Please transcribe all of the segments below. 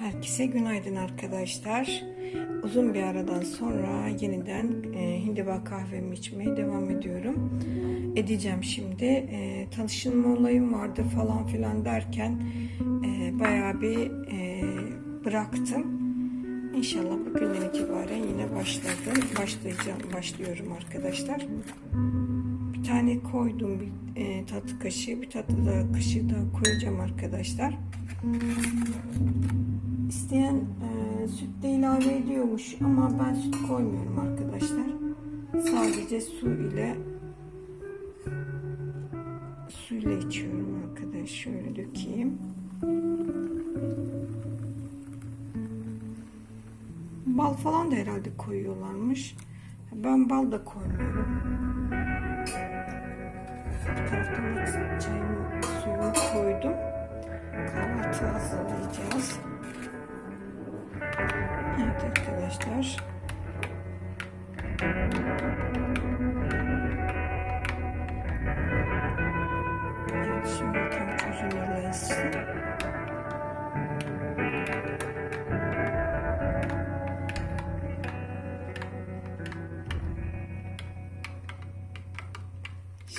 Herkese günaydın arkadaşlar. Uzun bir aradan sonra yeniden e, hindiba kahvemi içmeye devam ediyorum. Edeceğim şimdi. E, tanışılma olayım vardı falan filan derken e, bayağı bir e, bıraktım. İnşallah bugünden itibaren yine başladım. Başlayacağım, başlıyorum arkadaşlar. Bir tane koydum bir e, tatlı kaşığı, bir tatlı da kaşığı da koyacağım arkadaşlar. İsteyen e, süt de ilave ediyormuş ama ben süt koymuyorum arkadaşlar. Sadece su ile suyla içiyorum arkadaş. Şöyle dökeyim. Bal falan da herhalde koyuyorlarmış. Ben bal da koymuyorum. Bir taraftan da çayımı suyumu koydum. Kahvaltı hazırlayacağız. Evet şimdi tam çözünürleşsin.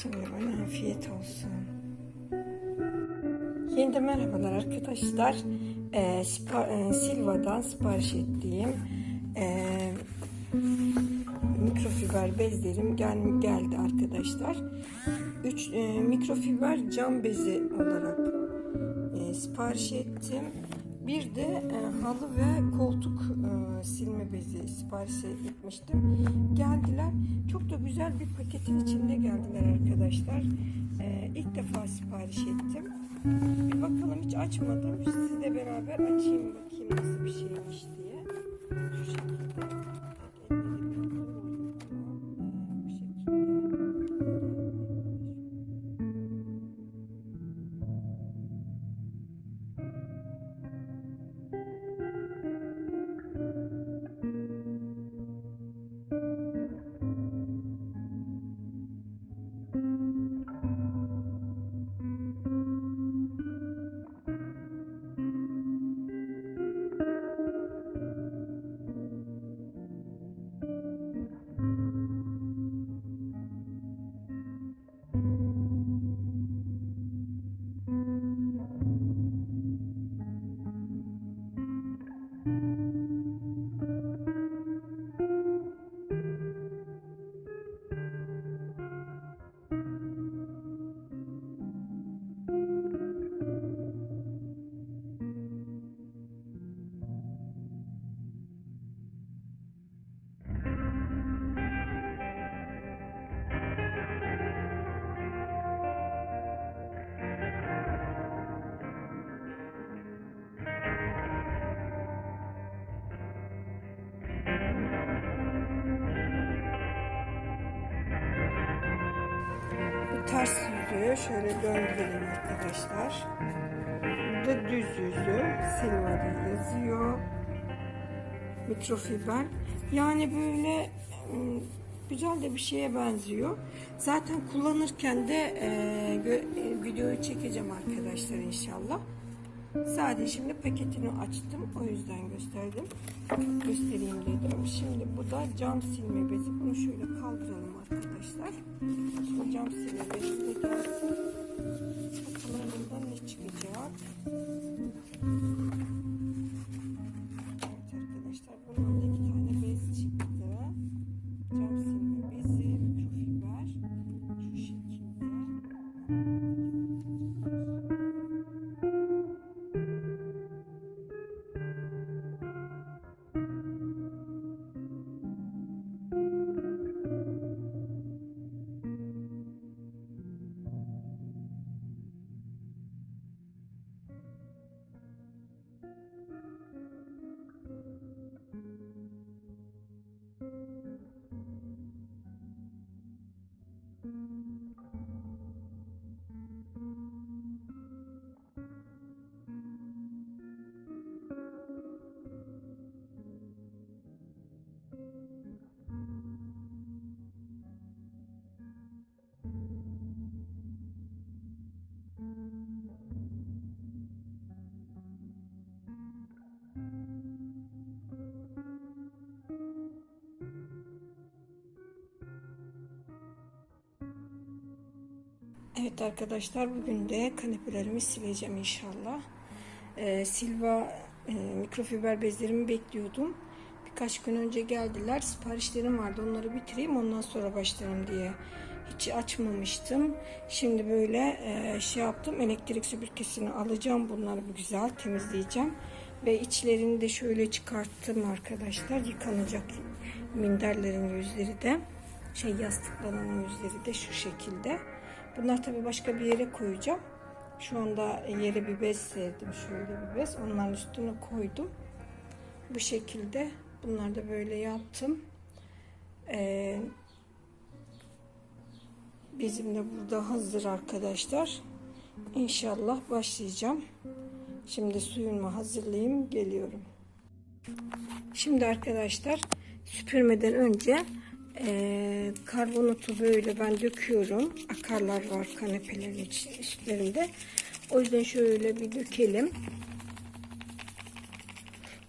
Şimdi bana afiyet olsun. Yeniden merhabalar arkadaşlar. Ee, e, Silva'dan sipariş ettiğim e, mikrofiber bezlerim gel geldi arkadaşlar. 3 mikrofiber cam bezi olarak e, sipariş ettim. Bir de e, halı ve koltuk e, silme bezi sipariş etmiştim. Geldiler. Çok da güzel bir paketin içinde geldiler arkadaşlar. E, ilk defa sipariş ettim. Bir bakalım hiç açmadım. Sizle beraber açayım bakayım nasıl bir şeymiş diye. Yüzü şöyle döndürelim arkadaşlar. Burada düz yüzü Silva'da yazıyor. Mikrofiber. Yani böyle ım, güzel de bir şeye benziyor. Zaten kullanırken de e, videoyu çekeceğim arkadaşlar inşallah. Sadece şimdi paketini açtım. O yüzden gösterdim. Göstereyim dedim. Şimdi bu da cam silme bezi. Bunu şöyle kaldıralım arkadaşlar. Şimdi cam gelsin. Bakalım bundan ne çıkacak. Evet arkadaşlar bugün de kanepelerimi sileceğim inşallah. Ee, Silva e, mikrofiber bezlerimi bekliyordum. Birkaç gün önce geldiler. Siparişlerim vardı. Onları bitireyim ondan sonra başlarım diye. Hiç açmamıştım. Şimdi böyle e, şey yaptım. Elektrik süpürgesini alacağım. Bunları bir güzel temizleyeceğim. Ve içlerini de şöyle çıkarttım arkadaşlar. Yıkanacak minderlerin yüzleri de. Şey yastıklarının yüzleri de şu şekilde. Bunlar tabii başka bir yere koyacağım. Şu anda yere bir bez serdim. Şöyle bir bez. Onların üstüne koydum. Bu şekilde. Bunlar da böyle yaptım. Ee, bizim de burada hazır arkadaşlar. İnşallah başlayacağım. Şimdi suyumu hazırlayayım. Geliyorum. Şimdi arkadaşlar süpürmeden önce e, karbonatı böyle ben döküyorum. Akarlar var kanepelerin üstlerinde. O yüzden şöyle bir dökelim.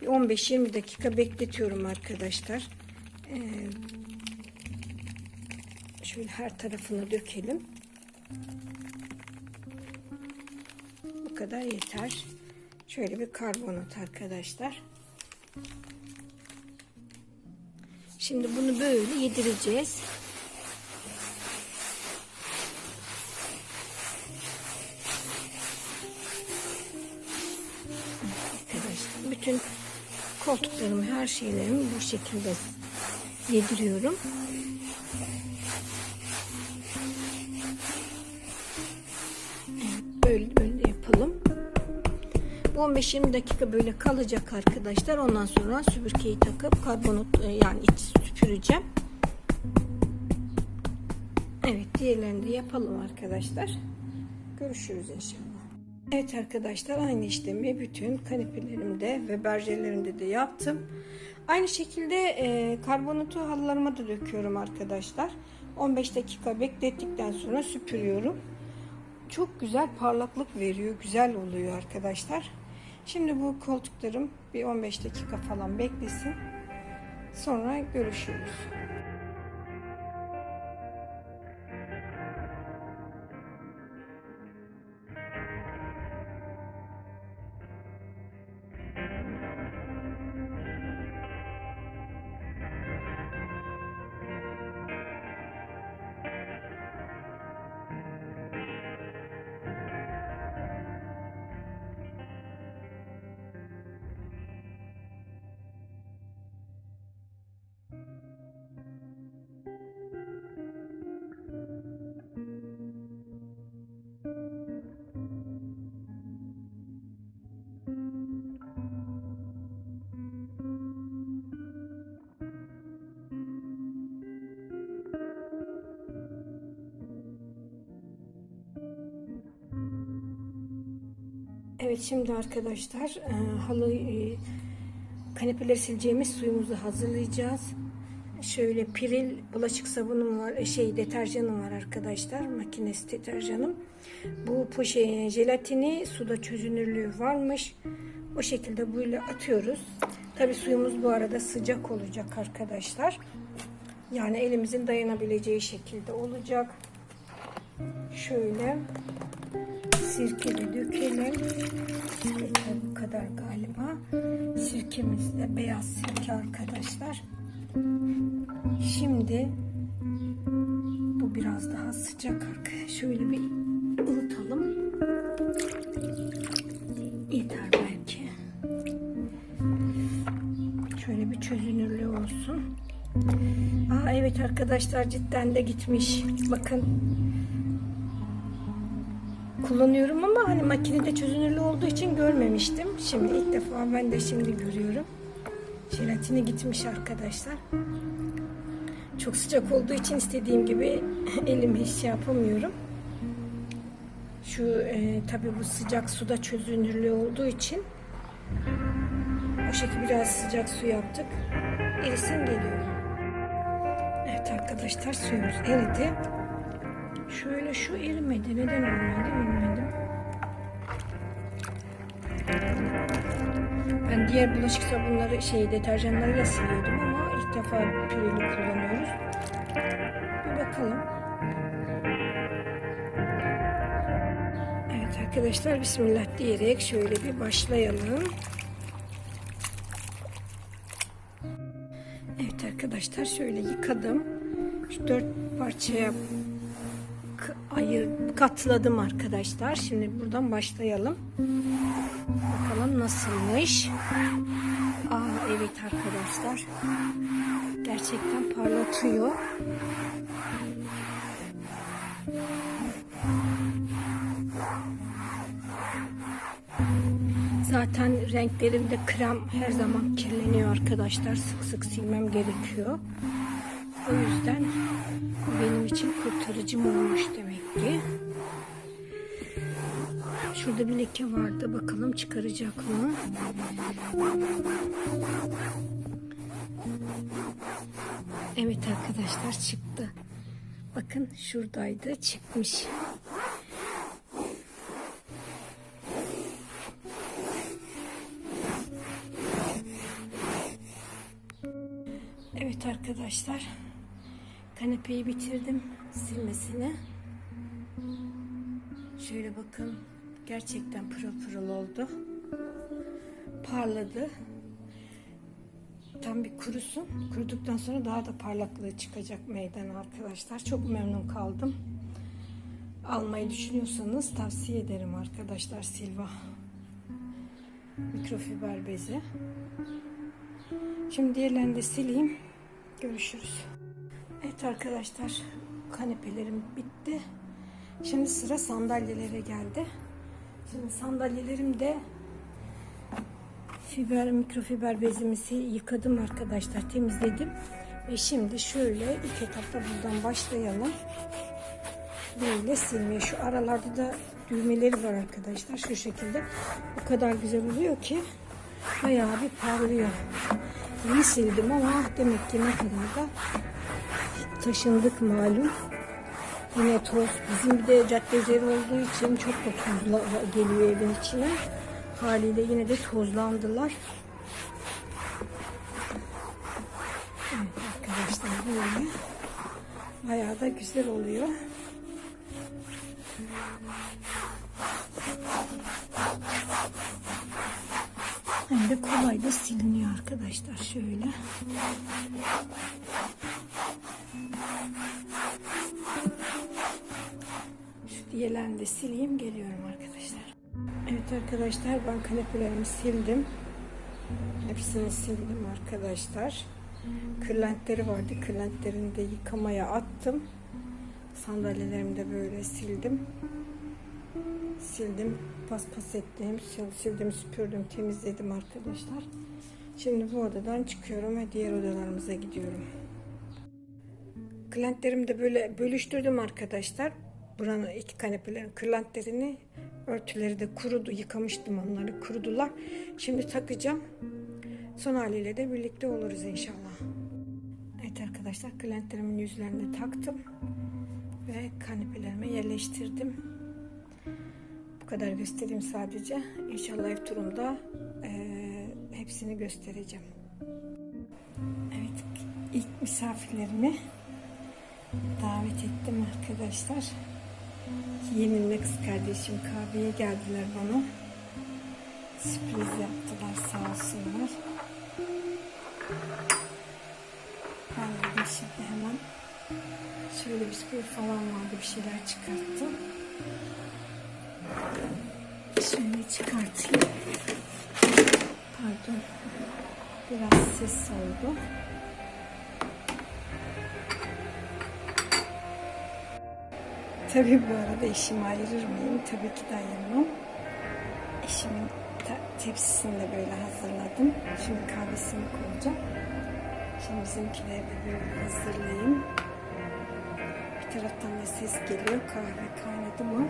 Bir 15-20 dakika bekletiyorum arkadaşlar. E, şöyle her tarafına dökelim. Bu kadar yeter. Şöyle bir karbonat arkadaşlar. Şimdi bunu böyle yedireceğiz. Arkadaşlar bütün koltuklarımı her şeylerimi bu şekilde yediriyorum. 15-20 dakika böyle kalacak arkadaşlar. Ondan sonra süpürgeyi takıp karbonat yani iç süpüreceğim. Evet diğerlerini de yapalım arkadaşlar. Görüşürüz inşallah. Evet arkadaşlar aynı işlemi bütün kanepelerimde ve berjerlerimde de yaptım. Aynı şekilde e, karbonatı halılarıma da döküyorum arkadaşlar. 15 dakika beklettikten sonra süpürüyorum. Çok güzel parlaklık veriyor. Güzel oluyor arkadaşlar. Şimdi bu koltuklarım bir 15 dakika falan beklesin. Sonra görüşürüz. Evet şimdi arkadaşlar e, halı e, kanepeleri sileceğimiz suyumuzu hazırlayacağız. Şöyle piril bulaşık sabunum var, e, şey deterjanım var arkadaşlar, makinesi deterjanım. Bu poşe jelatini suda çözünürlüğü varmış. O şekilde böyle atıyoruz. Tabi suyumuz bu arada sıcak olacak arkadaşlar. Yani elimizin dayanabileceği şekilde olacak. Şöyle sirke de dökelim. Bu kadar galiba. Sirkemiz de beyaz sirke arkadaşlar. Şimdi bu biraz daha sıcak. Şöyle bir ılıtalım. Yeter belki. Şöyle bir çözünürlüğü olsun. Aa evet arkadaşlar cidden de gitmiş. Bakın kullanıyorum ama hani makinede çözünürlü olduğu için görmemiştim. Şimdi ilk defa ben de şimdi görüyorum. Jelatini gitmiş arkadaşlar. Çok sıcak olduğu için istediğim gibi elimi hiç şey yapamıyorum. Şu e, tabi bu sıcak suda çözünürlü olduğu için o şekilde biraz sıcak su yaptık. Erisin geliyor. Evet arkadaşlar suyumuz eridi. Şöyle şu erimedi. Neden olmadı bilmedim. Ben diğer bulaşık sabunları şey deterjanlarıyla siliyordum ama ilk defa pireli kullanıyoruz. Bir bakalım. arkadaşlar Bismillah diyerek şöyle bir başlayalım. Evet arkadaşlar şöyle yıkadım. Şu dört parçaya ayır katladım arkadaşlar. Şimdi buradan başlayalım. Bakalım nasılmış. Aa evet arkadaşlar. Gerçekten parlatıyor. Zaten renklerimde krem her zaman kirleniyor arkadaşlar. Sık sık silmem gerekiyor. O yüzden bu benim için kurtarıcım olmuş demek ki. Şurada bir leke vardı. Bakalım çıkaracak mı? Evet arkadaşlar çıktı. Bakın şuradaydı çıkmış. Evet arkadaşlar. Kanepeyi bitirdim silmesini. Şöyle bakın. Gerçekten pırıl pırıl oldu. Parladı. Tam bir kurusun. Kuruduktan sonra daha da parlaklığı çıkacak meydana arkadaşlar. Çok memnun kaldım. Almayı düşünüyorsanız tavsiye ederim arkadaşlar Silva. Mikrofiber bezi. Şimdi diğerlerini de sileyim. Görüşürüz. Evet arkadaşlar kanepelerim bitti. Şimdi sıra sandalyelere geldi. Şimdi sandalyelerim de fiber mikrofiber bezimizi yıkadım arkadaşlar temizledim. Ve şimdi şöyle ilk etapta buradan başlayalım. Böyle silmeye. Şu aralarda da düğmeleri var arkadaşlar. Şu şekilde. O kadar güzel oluyor ki bayağı bir parlıyor. İyi sildim ama demek ki ne kadar da taşındık malum. Yine toz. Bizim bir de cadde üzeri olduğu için çok da tozla geliyor evin içine. Haliyle yine de tozlandılar. Evet arkadaşlar böyle. Bayağı da güzel oluyor. Hem de kolay da siliniyor arkadaşlar şöyle. Şu diğerlerini de sileyim geliyorum arkadaşlar. Evet arkadaşlar ben kanepelerimi sildim. Hepsini sildim arkadaşlar. Kırlentleri vardı. Kırlentlerini de yıkamaya attım. Sandalyelerimi de böyle sildim. Sildim, paspas ettim, sil- sildim, süpürdüm, temizledim arkadaşlar. Şimdi bu odadan çıkıyorum ve diğer odalarımıza gidiyorum. Kırlentlerimi de böyle bölüştürdüm arkadaşlar. Buranın iki kanepelerin kırlentlerini, örtüleri de kurudu. Yıkamıştım onları, kurudular. Şimdi takacağım. Son haliyle de birlikte oluruz inşallah. Evet arkadaşlar, kırlentlerimin yüzlerini taktım. Ve kanepelerime yerleştirdim. Bu kadar göstereyim sadece. İnşallah ev turumda eee, hepsini göstereceğim. Evet, ilk misafirlerimi davet ettim arkadaşlar. Yeminle kız kardeşim kahveye geldiler bana. Sürpriz yaptılar sağ olsunlar. Ben dedim şimdi hemen şöyle bisküvi falan vardı bir şeyler çıkarttım. Şöyle çıkartayım. Pardon. Biraz ses oldu. Tabii bu arada eşimi ayırır mıyım? Tabii ki de ayırmam. Eşimin te- tepsisini de böyle hazırladım. Şimdi kahvesini koyacağım. Şimdi bizimkileri de böyle hazırlayayım. Bir taraftan da ses geliyor. Kahve kaynadı mı?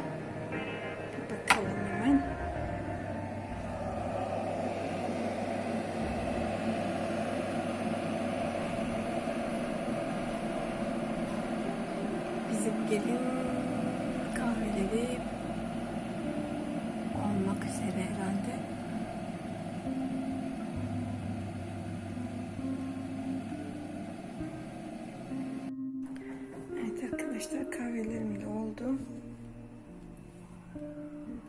Kahvelerim de oldu.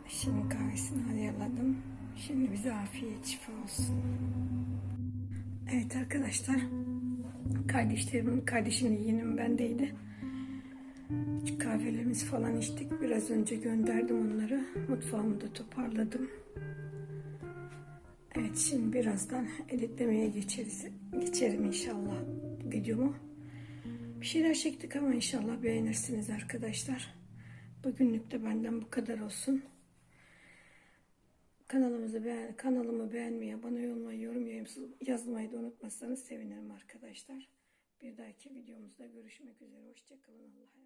Şimdi kahvesini ayarladım. Şimdi bize afiyet şifa olsun. Evet arkadaşlar. Kardeşlerimin, kardeşimin yeğenim bendeydi. Kahvelerimiz falan içtik. Biraz önce gönderdim onları. Mutfağımı da toparladım. Evet şimdi birazdan editlemeye geçeriz. Geçerim inşallah videomu. Bir şeyler çektik ama inşallah beğenirsiniz arkadaşlar. Bugünlük de benden bu kadar olsun. Kanalımızı beğen, kanalımı beğenmeyi, abone olmayı, yorum yazmayı da unutmazsanız sevinirim arkadaşlar. Bir dahaki videomuzda görüşmek üzere. Hoşçakalın. Allah'a.